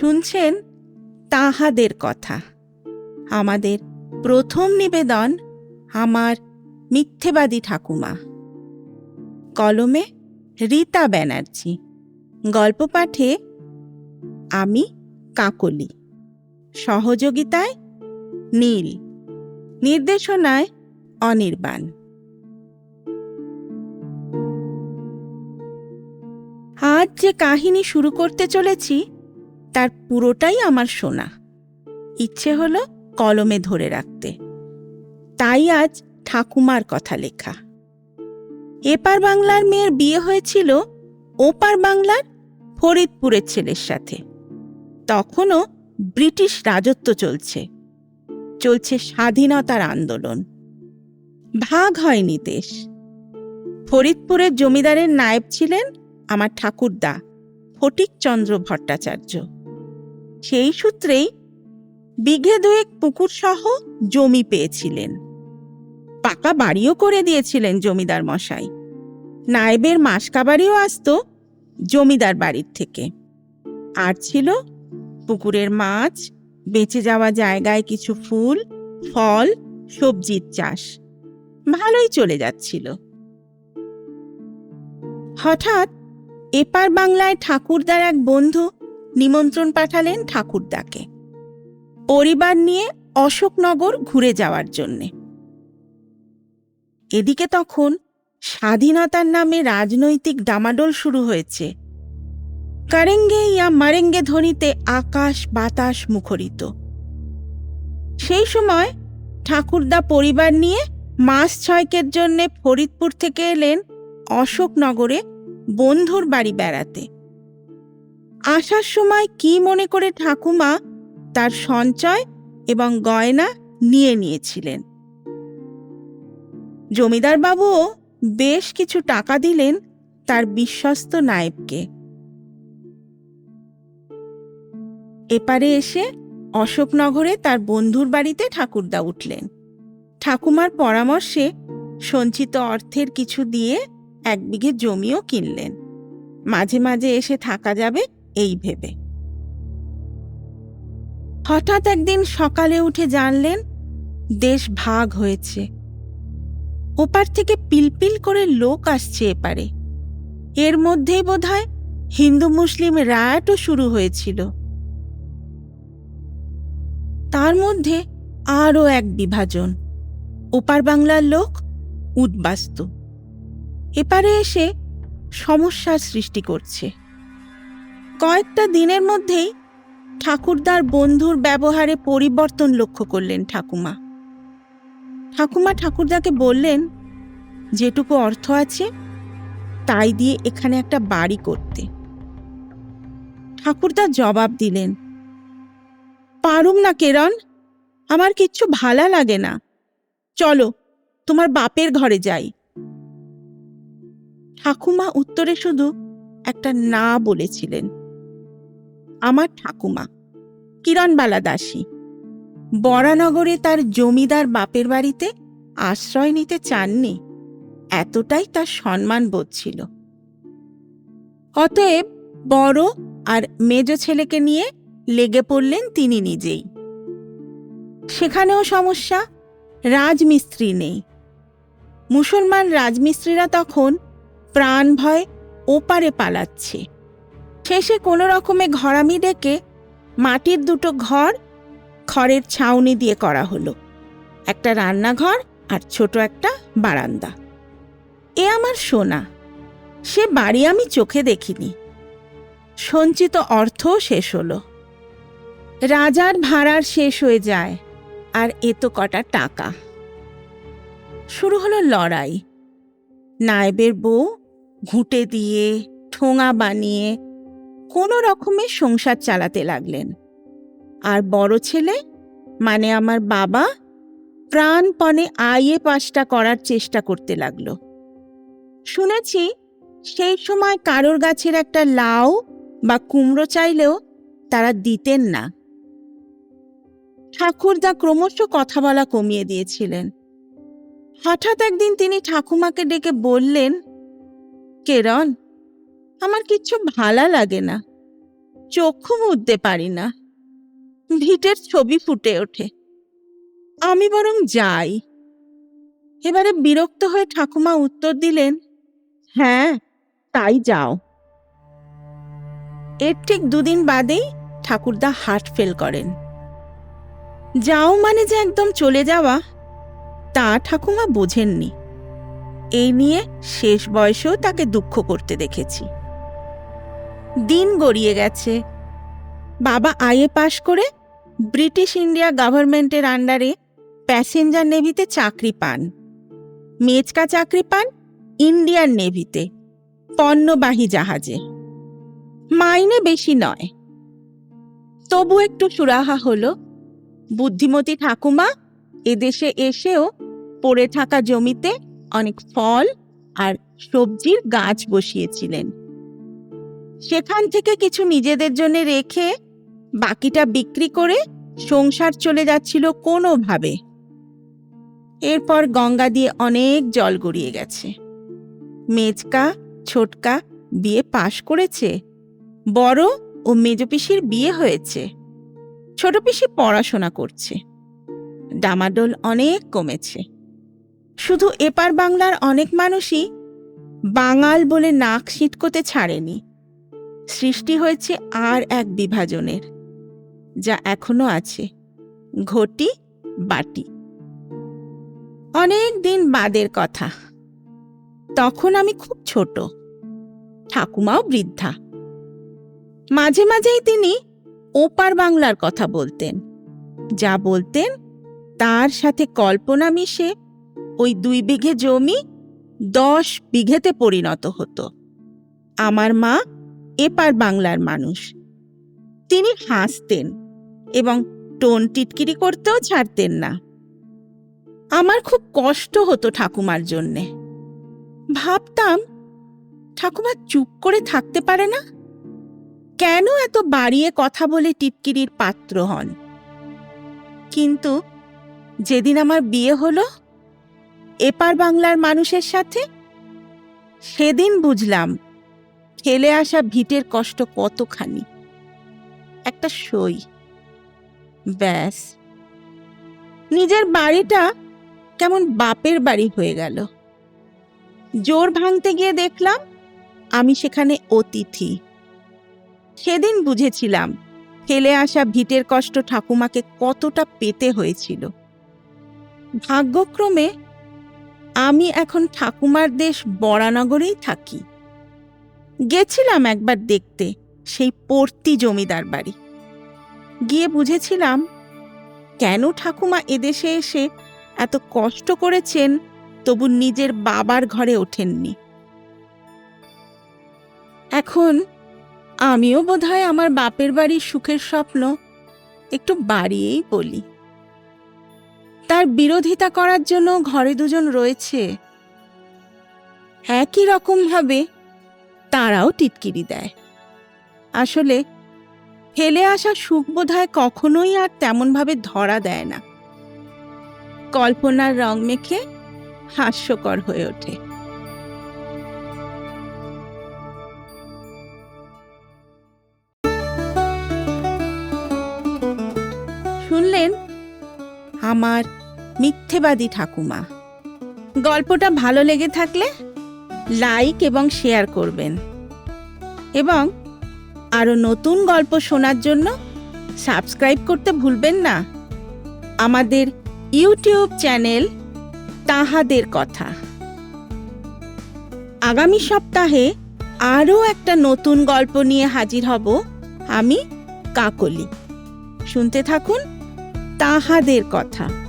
শুনছেন তাহাদের কথা। আমাদের প্রথম নিবেদন আমার মিথ্যেবাদী ঠাকুমা। কলমে রীতা ব্যানার্জি। গল্প পাঠে আমি কাকলি। সহযোগিতায় নীল। নির্দেশনায় অনির্বাণ। আজ যে কাহিনী শুরু করতে চলেছি তার পুরোটাই আমার শোনা ইচ্ছে হলো কলমে ধরে রাখতে। তাই আজ ঠাকুমার কথা লেখা। এপার বাংলার মেয়ের বিয়ে হয়েছিল ওপার বাংলার ফরিদপুরের ছেলের সাথে। তখনও ব্রিটিশ রাজত্ব চলছে। চলছে স্বাধীনতার আন্দোলন। ভাগ হয়নি দেশ। ফরিদপুরের জমিদারের নায়েব ছিলেন আমার ঠাকুরদা ফটিকচন্দ্র ভট্টাচার্য। সেই সূত্রেই বিঘে দুয়েক পুকুর সহ জমি পেয়েছিলেন। পাকা বাড়িও করে দিয়েছিলেন জমিদার মশাই। নায়েবের মাসকাবাড়িও আসতো জমিদার বাড়ির থেকে। আর ছিল পুকুরের মাছ, বেঁচে যাওয়া জায়গায় কিছু ফুল, ফল, সবজির চাষ। ভালোই চলে যাচ্ছিল। হঠাৎ এপার বাংলায় ঠাকুরদার এক বন্ধু নিমন্ত্রণ পাঠালেন ঠাকুরদাকে। পরিবার নিয়ে অশোকনগর ঘুরে যাওয়ার জন্যে। এদিকে তখন স্বাধীনতার নামে রাজনৈতিক ডামাডোল শুরু হয়েছে। কারেঙ্গে ইয়া মারেঙ্গে ধ্বনিতে আকাশ বাতাস মুখরিত। সেই সময় ঠাকুরদা পরিবার নিয়ে মাস ছয়কের জন্যে ফরিদপুর থেকে এলেন অশোকনগরে বন্ধুর বাড়ি বেড়াতে। আসার সময় কি মনে করে ঠাকুমা তার সঞ্চয় এবং গয়না নিয়ে নিয়েছিলেন। জমিদার বাবুও বেশ কিছু টাকা দিলেন তার বিশ্বস্ত নায়েবকে। এপারে এসে অশোকনগরে তার বন্ধুর বাড়িতে ঠাকুরদা উঠলেন। ঠাকুমার পরামর্শে সঞ্চিত অর্থের কিছু দিয়ে এক বিঘে জমিও কিনলেন। মাঝে মাঝে এসে থাকা যাবে এই ভেবে। হঠাৎ একদিন সকালে উঠে জানলেন, দেশ ভাগ হয়েছে। ওপার থেকে পিলপিল করে লোক আসছে এপারে। এর মধ্যেই বোধহয় হিন্দু মুসলিম রায়াটও শুরু হয়েছিল। তার মধ্যে আরও এক বিভাজন। ওপার বাংলার লোক উদ্বাস্তু। এপারে এসে সমস্যার সৃষ্টি করছে। কয়েকটা দিনের মধ্যেই ঠাকুরদার বন্ধুর ব্যবহারে পরিবর্তন লক্ষ্য করলেন ঠাকুমা। ঠাকুমা ঠাকুরদাকে বললেন, যেটুকু অর্থ আছে, তাই দিয়ে এখানে একটা বাড়ি করতে। ঠাকুরদা জবাব দিলেন, পারুম না কেরন আমার কিচ্ছু ভালা লাগে না। চলো, তোমার বাপের ঘরে যাই। ঠাকুমা উত্তরে শুধু একটা না বলেছিলেন। আমার ঠাকুমা। কিরণবালা দাসী। বরানগরে তার জমিদার বাপের বাড়িতে আশ্রয় নিতে চাননি। এতটাই তার সম্মান বোধ ছিল। অতএব বড় আর মেজ ছেলেকে নিয়ে লেগে পড়লেন তিনি নিজেই। সেখানেও সমস্যা, রাজমিস্ত্রি নেই। মুসলমান রাজমিস্ত্রিরা তখন প্রাণ ভয় ওপারে পালাচ্ছে। শেষে কোনো রকমে ঘরামি ডেকে মাটির দুটো ঘর, খড়ের ছাউনি দিয়ে করা হলো। একটা রান্নাঘর আর ছোট একটা বারান্দা। এ আমার সোনা। সে বাড়ি আমি চোখে দেখিনি। সঞ্চিত অর্থও শেষ হলো। রাজার ভাড়ার শেষ হয়ে যায়, আর এ তো কটা টাকা। শুরু হলো লড়াই। নায়েবের বউ, ঘুঁটে দিয়ে, ঠোঙা বানিয়ে কোনো রকমে সংসার চালাতে লাগলেন। আর বড় ছেলে মানে আমার বাবা, প্রাণপণে আইয়ে পাশটা করার চেষ্টা করতে লাগল। শুনেছি সেই সময় কারোর গাছের একটা লাউ বা কুমড়ো চাইলেও তারা দিতেন না। ঠাকুরদা ক্রমশ কথা বলা কমিয়ে দিয়েছিলেন। হঠাৎ একদিন তিনি ঠাকুমাকে ডেকে বললেন কেরন আমার কিচ্ছু ভালা লাগে না। চক্ষু মুদতে পারি না। ভিটের ছবি ফুটে ওঠে। আমি বরং যাই। এবারে বিরক্ত হয়ে ঠাকুমা উত্তর দিলেন হ্যাঁ তাই যাও। এর ঠিক দুদিন বাদেই ঠাকুরদা হার্ট ফেল করেন। যাও মানে যে একদম চলে যাওয়া, তা ঠাকুমা বোঝেননি। এই নিয়ে শেষ বয়সেও তাকে দুঃখ করতে দেখেছি। দিন গড়িয়ে গেছে। বাবা আইএ পাশ করে ব্রিটিশ ইন্ডিয়া গভর্নমেন্টের আন্ডারে প্যাসেঞ্জার নেভিতে চাকরি পান। মেচকা চাকরি পান ইন্ডিয়ান নেভিতে, পণ্যবাহী জাহাজে। মাইনে বেশি নয়। তবু একটু সুরাহা হলো, বুদ্ধিমতী ঠাকুমা এদেশে এসেও পড়ে থাকা জমিতে অনেক ফল আর সবজির গাছ বসিয়েছিলেন। সেখান থেকে কিছু নিজেদের জন্য রেখে বাকিটা বিক্রি করে সংসার চলে যাচ্ছিল কোনোভাবে। এরপর গঙ্গা দিয়ে অনেক জল গড়িয়ে গেছে। মেজকা, ছোটকা বিয়ে পাশ করেছে। বড় ও মেজপিসির বিয়ে হয়েছে। ছোট পিসি পড়াশোনা করছে। ডামাডোল অনেক কমেছে। শুধু এপার বাংলার অনেক মানুষই বাঙাল বলে নাক সিটকোতে ছাড়েনি। সৃষ্টি হয়েছে আর এক বিভাজনের, যা এখনও আছে, ঘটি বাটি। অনেক দিন বাদের কথা। তখন আমি খুব ছোট। ঠাকুমাও বৃদ্ধা। মাঝে মাঝেই তিনি ওপার বাংলার কথা বলতেন। যা বলতেন, তার সাথে কল্পনা মিশে ওই দুই বিঘে জমি দশ বিঘেতে পরিণত হতো। আমার মা এপার বাংলার মানুষ। তিনি হাসতেন এবং টোন টিটকিরি করতেও ছাড়তেন না। আমার খুব কষ্ট হতো ঠাকুমার জন্যে। ভাবতাম, ঠাকুমা চুপ করে থাকতে পারে না? কেন এত বাড়িয়ে কথা বলে টিটকিরির পাত্র হন? কিন্তু যেদিন আমার বিয়ে হলো, এপার বাংলার মানুষের সাথে, সেদিন বুঝলাম ফেলে আসা ভিটের কষ্ট কতখানি? একটা সই। ব্যাস। নিজের বাড়িটা কেমন বাপের বাড়ি হয়ে গেল। জোর ভাঙতে গিয়ে দেখলাম, আমি সেখানে অতিথি। সেদিন বুঝেছিলাম ফেলে আসা ভিটের কষ্ট ঠাকুমাকে কতটা পেতে হয়েছিল। ভাগ্যক্রমে, আমি এখন ঠাকুমার দেশ বরানগরেই থাকি। গেছিলাম একবার দেখতে, সেই পর্তি জমিদার বাড়ি। গিয়ে বুঝেছিলাম, কেন ঠাকুমা এদেশে এসে এত কষ্ট করেছেন, তবু নিজের বাবার ঘরে ওঠেননি। এখন আমিও বোধহয় আমার বাপের বাড়ির সুখের স্বপ্ন একটু বাড়িয়েই বলি। তার বিরোধিতা করার জন্য ঘরে দুজন রয়েছে। একই রকমভাবে তারাও টিটকিরি দেয়। আসলে ফেলে আসা সুখ বোধহয় কখনোই আর তেমনভাবে ধরা দেয় না। কল্পনার রং মেখে হাস্যকর হয়ে ওঠে। শুনলেন আমার মিথ্যেবাদী ঠাকুমা। গল্পটা ভালো লেগে থাকলে লাইক এবং শেয়ার করবেন। এবং আরও নতুন গল্প শোনার জন্য সাবস্ক্রাইব করতে ভুলবেন না। আমাদের ইউটিউব চ্যানেল তাহাদের কথা। আগামী সপ্তাহে আরও একটা নতুন গল্প নিয়ে হাজির হব আমি, কাকলি। শুনতে থাকুন তাহাদের কথা।